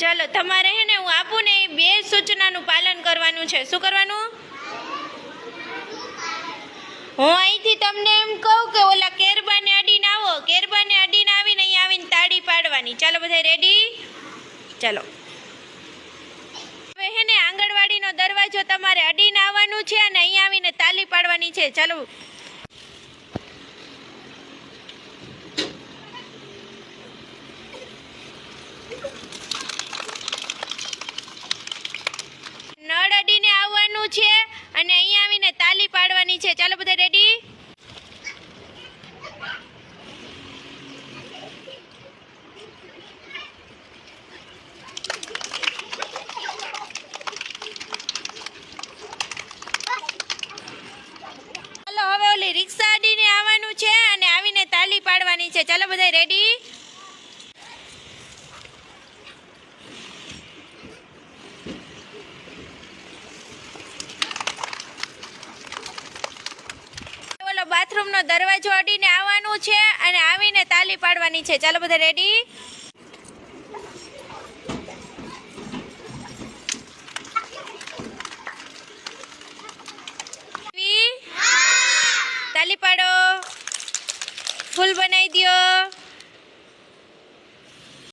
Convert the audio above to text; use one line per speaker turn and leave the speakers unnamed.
ચલો, તમારે હે ને, હું આપું ને બે સૂચનાનું પાલન કરવાનું છે. શું કરવાનું? હું અહીંથી તમને એમ કહું કે ઓલા કેરબાને અડીને આવો. કેરબાને અડીને આવીને અહીંયા આવીને તાળી પાડવાની. ચાલો, બધા રેડી ચાલો. હવે હે ને, આંગણવાડીનો દરવાજો તમારે અડીને આવવાનું છે અને અહીંયા આવીને તાળી પાડવાની છે. ચાલો નળ અડીને આવવાનું છે અને અહીંયા આવીને તાલી પાડવાની છે. ચાલો બધા રેડી ચાલો હવે ઓલી રિક્ષા અડીને આવવાનું છે અને આવીને તાલી પાડવાની છે. ચાલો બધા રેડી બાથરૂમનો દરવાજો અડીને આવવાનું છે અને આવીને તાલી પાડવાની છે. ચાલો બધા રેડી તાલી પાડો. ફૂલ બનાવી દો